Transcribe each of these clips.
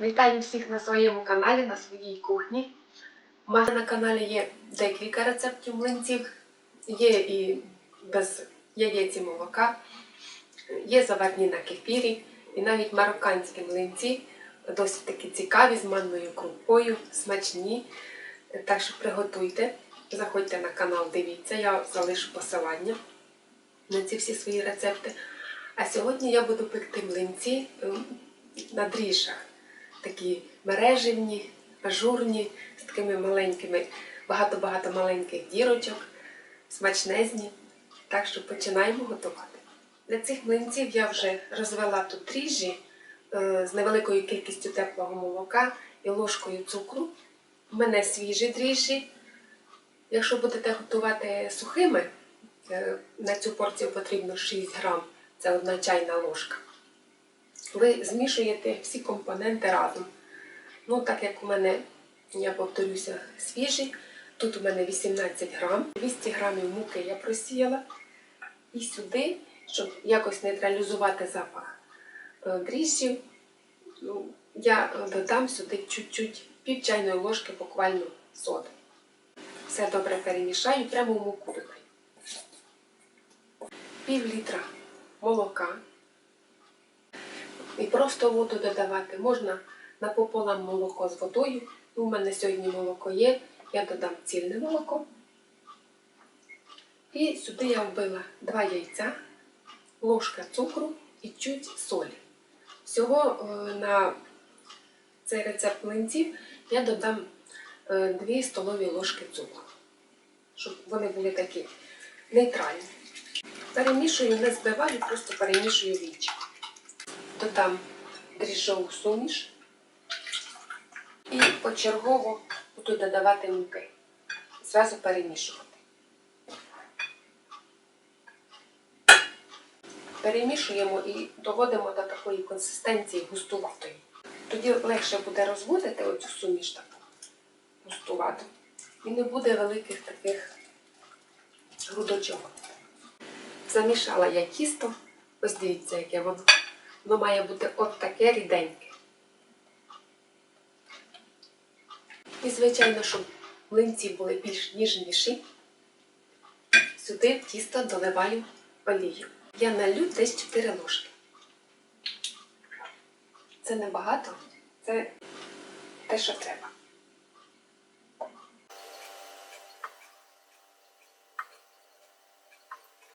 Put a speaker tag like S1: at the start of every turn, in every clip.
S1: Вітаю всіх на своєму каналі, на своїй кухні. У мене на каналі є декілька рецептів млинців. Є і без яєць і молока, є заварні на кефірі, і навіть марокканські млинці досить таки цікаві, з манною крупою, смачні. Так що приготуйте, заходьте на канал, дивіться, я залишу посилання на ці всі свої рецепти. А сьогодні я буду пекти млинці ем, на дріжджах. Такі мереживні, ажурні, з такими маленькими, багато-багато маленьких дірочок, смачнезні. Так що починаємо готувати. Для цих млинців я вже розвела тут дріжджі е, з невеликою кількістю теплого молока і ложкою цукру. У мене свіжі дріжджі. Якщо будете готувати сухими, е, на цю порцію потрібно 6 грам, це одна чайна ложка. Ви змішуєте всі компоненти разом. Ну, так як у мене, я повторюся, свіжі, тут у мене 18 грам, 200 грамів муки я просіяла. І сюди, щоб якось нейтралізувати запах е, дріжджів, ну, я додам сюди чуть-чуть пів чайної ложки буквально соди. Все добре перемішаю, прямо в муку. Пів літра молока. І просто воду додавати. Можна напополам молоко з водою. У мене сьогодні молоко є. Я додам цільне молоко. І сюди я вбила 2 яйця, ложка цукру і чуть солі. Всього е, на цей рецепт млинців я додам 2 столові ложки цукру, щоб вони були такі нейтральні. Перемішую, не збиваю, просто перемішую вінчиком. Додам дріжджову суміш і почергово буду додавати муки. Зразу перемішувати. Перемішуємо і доводимо до такої консистенції густуватої. Тоді легше буде розводити оцю суміш таку густувату. І не буде великих таких грудочок. Замішала я тісто. Ось дивіться, яке воно. Воно має бути от таке ріденьке. І, звичайно, щоб млинці були більш ніжніші, сюди в тісто доливаю олію. Я налю десь 4 ложки. Це небагато, це те, що треба.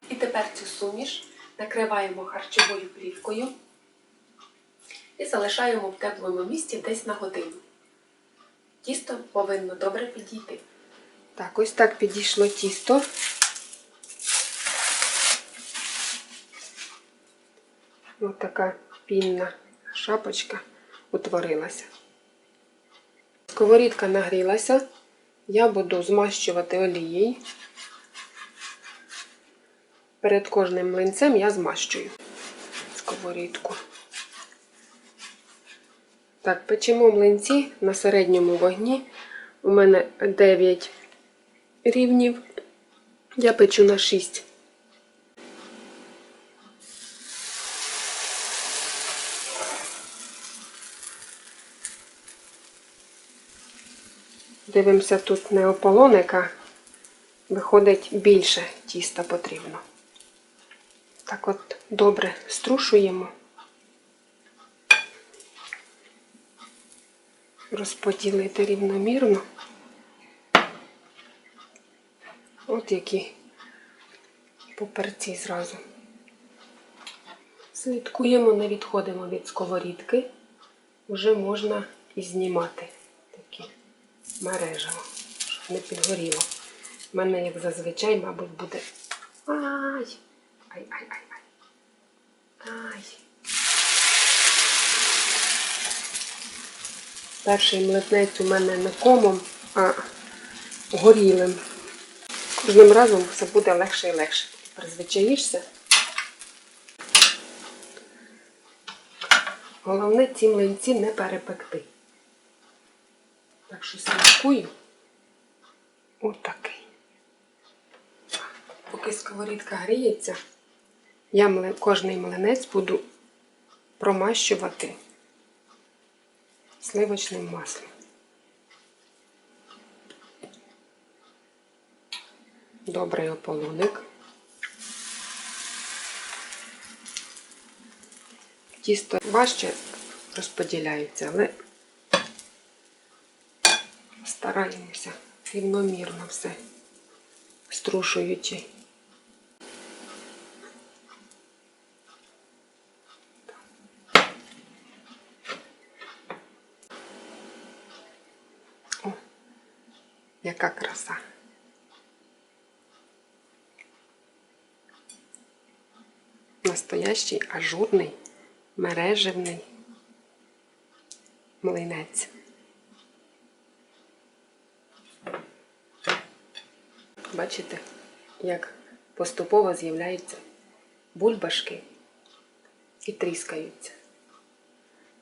S1: І тепер цю суміш накриваємо харчовою плівкою і залишаємо в теплому місці десь на годину. Тісто повинно добре підійти. Так, ось так підійшло тісто. Ось така пінна шапочка утворилася. Сковорідка нагрілася. Я буду змащувати олією. Перед кожним млинцем я змащую сковорідку. Так, печемо млинці на середньому вогні. У мене 9 рівнів. Я печу на 6. Дивимося, тут не ополоника, виходить більше тіста потрібно. Так от добре струшуємо. Розподілити рівномірно. От які поперці зразу. Слідкуємо, не відходимо від сковорідки. Вже можна і знімати такі мережево, щоб не підгоріло. У мене, як зазвичай, мабуть, буде. Ай! Ай-ай-ай-ай. Ай. Перший млетнець у мене не комом, а горілим. Кожним разом все буде легше і легше. Призвичаїшся. Головне ці млинці не перепекти. Так що слідкую. Отакий. Поки сковорідка гріється, я кожний млинець буду промащувати
S2: сливочним маслом. Добрий ополоник. Тісто важче розподіляється, але стараємося рівномірно все струшуючи. Яка краса. Настоящий ажурний, мережевний млинець. Бачите, як поступово з'являються бульбашки і тріскаються.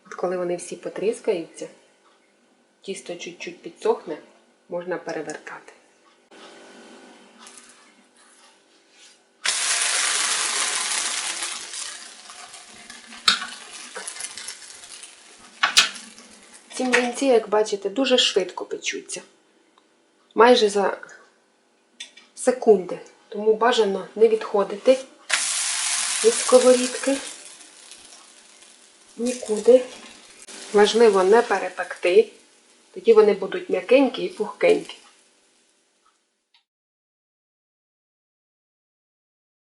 S2: От коли вони всі потріскаються, тісто чуть-чуть підсохне, можна перевертати. Ці млинці, як бачите, дуже швидко печуться. Майже за секунди. Тому бажано не відходити від сковорідки нікуди. Важливо не перепекти, тоді вони будуть м'якенькі і пухкенькі.